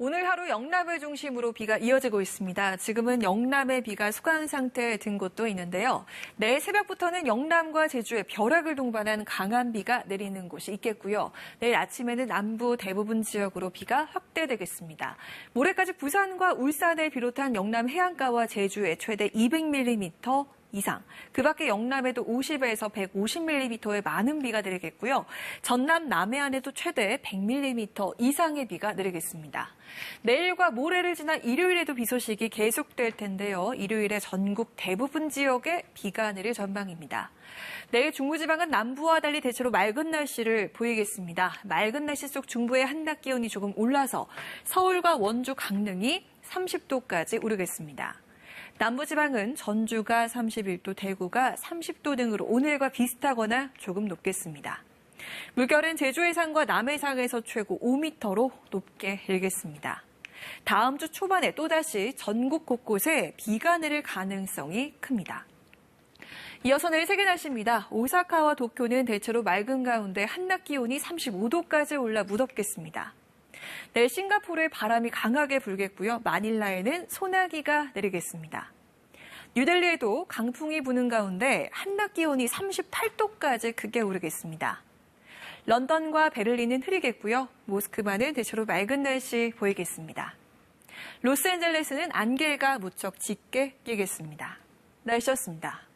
오늘 하루 영남을 중심으로 비가 이어지고 있습니다. 지금은 영남의 비가 수강 상태에 든 곳도 있는데요. 내일 새벽부터는 영남과 제주에 벼락을 동반한 강한 비가 내리는 곳이 있겠고요. 내일 아침에는 남부 대부분 지역으로 비가 확대되겠습니다. 모레까지 부산과 울산을 비롯한 영남 해안가와 제주에 최대 200mm 이상, 그 밖에 영남에도 50에서 150mm의 많은 비가 내리겠고요. 전남 남해안에도 최대 100mm 이상의 비가 내리겠습니다. 내일과 모레를 지나 일요일에도 비 소식이 계속될 텐데요. 일요일에 전국 대부분 지역에 비가 내릴 전망입니다. 내일 중부지방은 남부와 달리 대체로 맑은 날씨를 보이겠습니다. 맑은 날씨 속 중부의 한낮 기온이 조금 올라서 서울과 원주, 강릉이 30도까지 오르겠습니다. 남부지방은 전주가 31도, 대구가 30도 등으로 오늘과 비슷하거나 조금 높겠습니다. 물결은 제주 해상과 남해상에서 최고 5m로 높게 일겠습니다. 다음 주 초반에 또다시 전국 곳곳에 비가 내릴 가능성이 큽니다. 이어서 내일 세계 날씨입니다. 오사카와 도쿄는 대체로 맑은 가운데 한낮 기온이 35도까지 올라 무덥겠습니다. 내일 싱가포르에 바람이 강하게 불겠고요. 마닐라에는 소나기가 내리겠습니다. 뉴델리에도 강풍이 부는 가운데 한낮 기온이 38도까지 크게 오르겠습니다. 런던과 베를린은 흐리겠고요. 모스크바는 대체로 맑은 날씨 보이겠습니다. 로스앤젤레스는 안개가 무척 짙게 끼겠습니다. 날씨였습니다.